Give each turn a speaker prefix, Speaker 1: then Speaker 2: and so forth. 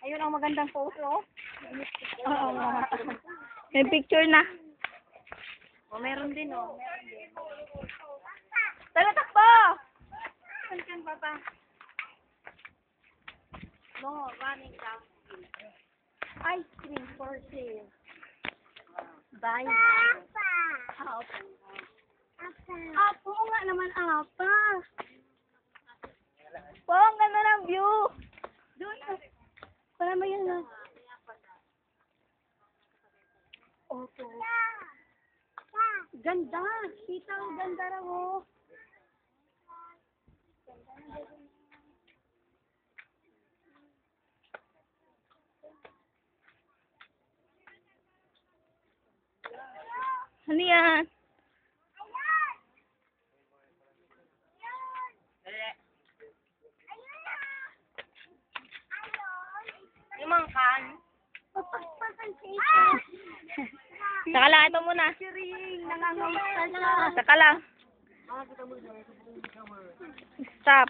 Speaker 1: Ayun ang magandang photo.
Speaker 2: Oo. May picture na.
Speaker 1: Oh, meron din, oh. Meron din.
Speaker 2: Tara, takbo!
Speaker 1: Saan kan, papa? No, running down. Ice cream for sale. Buy now. Apa. Apo nga naman, apa.
Speaker 2: Po, ang ganda ng view.
Speaker 1: Opo. Ganda. Ang ganda raw, oh.
Speaker 2: Ano yan?
Speaker 1: Limangkan. Papaspasan siya.
Speaker 2: Saka lang, ito muna. Saka lang. Stop.